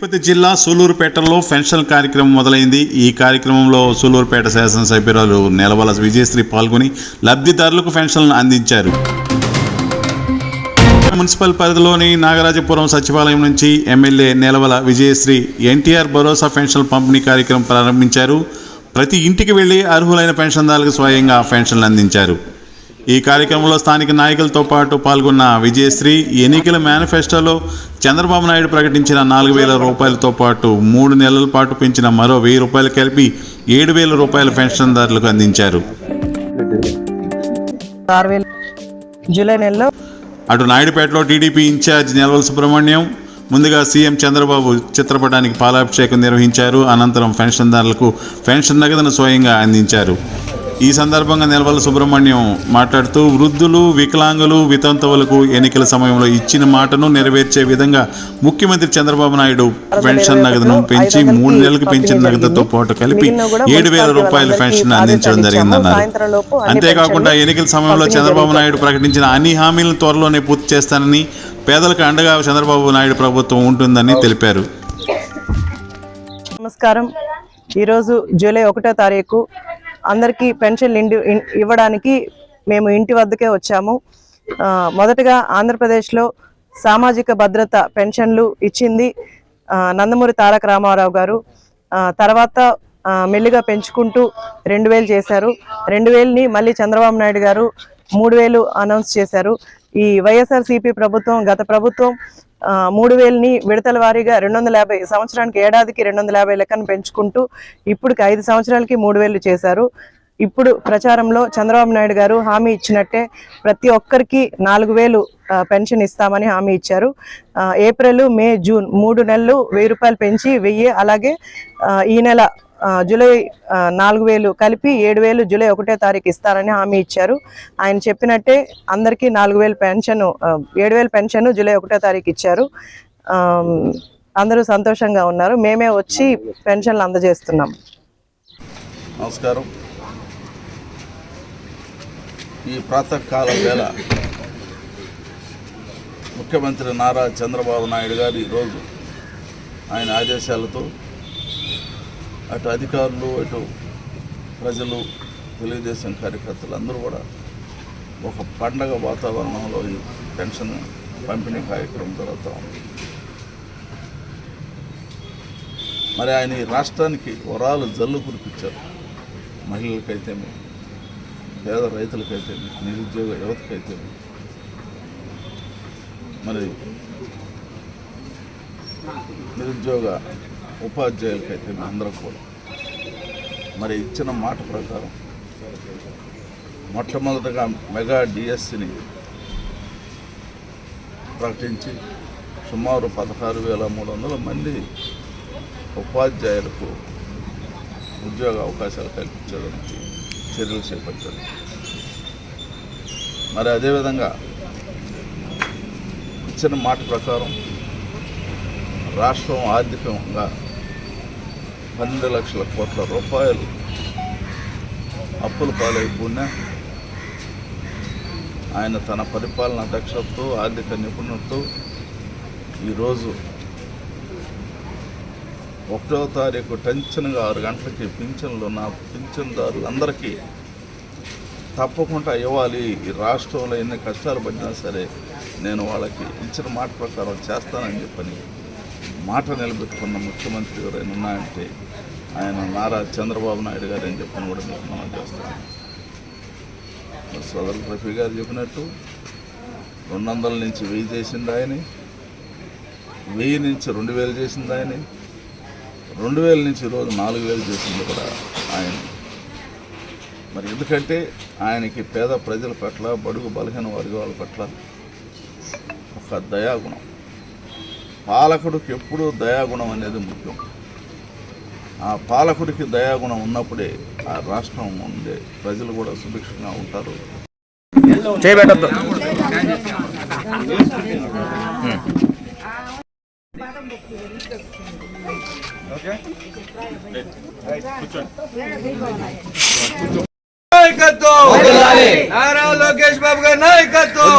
తిరుపతి జిల్లా సూలూరుపేటలో పెన్షన్ కార్యక్రమం మొదలైంది. ఈ కార్యక్రమంలో సూలూరుపేట శాసనసభ్యురాలు నెలవల విజయశ్రీ పాల్గొని లబ్ధిదారులకు పెన్షన్లను అందించారు. మున్సిపల్ పరిధిలోని నాగరాజపురం సచివాలయం నుంచి ఎమ్మెల్యే నెలవల విజయశ్రీ ఎన్టీఆర్ భరోసా పెన్షన్ పంపిణీ కార్యక్రమం ప్రారంభించారు. ప్రతి ఇంటికి వెళ్ళి అర్హులైన పెన్షన్దారులకు స్వయంగా పెన్షన్లు అందించారు. ఈ కార్యక్రమంలో స్థానిక నాయకులతో పాటు పాల్గొన్న విజయశ్రీ ఎన్నికల మేనిఫెస్టోలో చంద్రబాబు నాయుడు ప్రకటించిన నాలుగు వేల రూపాయలతో పాటు మూడు నెలల పాటు పెంచిన మరో వెయ్యి రూపాయలు కలిపి ఏడు వేల రూపాయల పెన్షన్దారులకు అందించారు. జూలై నెలలో అటు నాయుడుపేటలో టీడీపీ ఇన్ఛార్జ్ నెలవల సుబ్రహ్మణ్యం ముందుగా సీఎం చంద్రబాబు చిత్రపటానికి పాలాభిషేకం నిర్వహించారు. అనంతరం పెన్షన్దారులకు పెన్షన్ నగదును స్వయంగా అందించారు. ఈ సందర్భంగా నెలవల సుబ్రహ్మణ్యం మాట్లాడుతూ వృద్ధులు వికలాంగులు వితంతువులకు ఎన్నికల సమయంలో ఇచ్చిన మాటను నెరవేర్చే విధంగా ముఖ్యమంత్రి చంద్రబాబు నాయుడు పెన్షన్ నగదును పెంచి మూడు నెలలకు పెంచిన నగదుతో పాటు కలిపి ఏడు వేల రూపాయల పెన్షన్ అందించడం జరిగిందన్నారు. అంతేకాకుండా ఎన్నికల సమయంలో చంద్రబాబు నాయుడు ప్రకటించిన అన్ని హామీలను త్వరలోనే పూర్తి చేస్తానని పేదలకు అండగా చంద్రబాబు నాయుడు ప్రభుత్వం ఉంటుందని తెలిపారు. నమస్కారం. ఈరోజు జూలై ఒకటో తారీఖు అందరికీ పెన్షన్లు ఇండి ఇవ్వడానికి మేము ఇంటి వద్దకే వచ్చాము. మొదటగా ఆంధ్రప్రదేశ్లో సామాజిక భద్రత పెన్షన్లు ఇచ్చింది నందమూరి తారక రామారావు గారు. తర్వాత మెల్లిగా పెంచుకుంటూ రెండు వేలు చేశారు. రెండు వేలని మళ్ళీ చంద్రబాబు నాయుడు గారు మూడు వేలు అనౌన్స్ చేశారు. ఈ వైఎస్ఆర్సీపీ ప్రభుత్వం గత ప్రభుత్వం మూడు వేలని విడతల వారీగా రెండు వందల యాభై సంవత్సరానికి ఏడాదికి రెండు వందల యాభై లెక్కను పెంచుకుంటూ ఇప్పటికి ఐదు సంవత్సరాలకి మూడు వేలు చేశారు. ఇప్పుడు ప్రచారంలో చంద్రబాబు నాయుడు గారు హామీ ఇచ్చినట్టే ప్రతి ఒక్కరికి నాలుగు వేలు పెన్షన్ ఇస్తామని హామీ ఇచ్చారు. ఏప్రిల్ మే జూన్ మూడు నెలలు వెయ్యి రూపాయలు పెంచి వెయ్యి అలాగే ఈ నెల జూలై నాలుగు వేలు కలిపి ఏడు వేలు జూలై ఒకటో తారీఖు ఇస్తారని హామీ ఇచ్చారు. ఆయన చెప్పినట్టే అందరికీ నాలుగు వేలు పెన్షన్ ఏడు వేలు పెన్షన్ జూలై ఒకటో తారీఖు ఇచ్చారు. అందరూ సంతోషంగా ఉన్నారు. మేమే వచ్చి పెన్షన్లు అందజేస్తున్నాం. నమస్కారం. ఈ ప్రాతకాల వేళ ముఖ్యమంత్రి నారా చంద్రబాబు నాయుడు గారు ఈరోజు ఆయన ఆదేశాలతో అటు అధికారులు అటు ప్రజలు తెలుగుదేశం కార్యకర్తలు అందరూ కూడా ఒక పండగ వాతావరణంలో ఈ పెన్షన్ పంపిణీ కార్యక్రమం జరుగుతూ ఉంది. మరి ఆయన ఈ రాష్ట్రానికి వరాలు జల్లు కురిపించారు. మహిళలకైతేమి పేద రైతులకైతేమి నిరుద్యోగ యువతకైతేమి మరి నిరుద్యోగ ఉపాధ్యాయులకైతేమి అందరం కూడా. మరి ఇచ్చిన మాట ప్రకారం మొట్టమొదటగా మెగా డిఎస్సిని ప్రకటించి సుమారు పదహారు వేల మూడు వందల మంది ఉపాధ్యాయులకు ఉద్యోగ అవకాశాలు కల్పించడానికి చర్యలు చేపట్టారు. మరి అదేవిధంగా ఇచ్చిన మాట ప్రకారం రాష్ట్రం ఆర్థికంగా పన్నెండు లక్షల కోట్ల రూపాయలు అప్పుల పాలైపోయినా ఆయన తన పరిపాలన దక్షతతో ఆర్థిక నిపుణులతో ఈరోజు ఒకటో తారీఖు టెన్షన్గా ఆరు గంటలకి పింఛన్లు నా పింఛన్దారులందరికీ తప్పకుండా ఇవ్వాలి. ఈ రాష్ట్రంలో ఎన్ని కష్టాలు పడినా సరే నేను వాళ్ళకి ఇచ్చిన మాట ప్రకారం చేస్తానని చెప్పని మాట నిలబెట్టుకున్న ముఖ్యమంత్రి ఎవరైనా ఉన్నాయంటే ఆయన నారా చంద్రబాబు నాయుడు గారు అని చెప్పని కూడా మీకు మనం చేస్తాం. మరి రఫీ గారు చెప్పినట్టు రెండు వందల నుంచి వెయ్యి చేసింది ఆయన వెయ్యి నుంచి రెండు వేలు చేసింది ఆయన రెండు వేల నుంచి ఈరోజు నాలుగు వేలు చేసింది కూడా ఆయన. మరి ఎందుకంటే ఆయనకి పేద ప్రజల పట్ల బడుగు బలహీన వర్గాల పట్ల ఒక దయాగుణం. పాలకుడికి ఎప్పుడూ దయాగుణం అనేది ముఖ్యం. ఆ పాలకుడికి దయాగుణం ఉన్నప్పుడే ఆ రాష్ట్రం ఉండే ప్రజలు కూడా సుభిక్షంగా ఉంటారు. చేయబెట్టద్దు నాయకత్వం! నారా లోకేష్ బాబు గారి నాయకత్వం!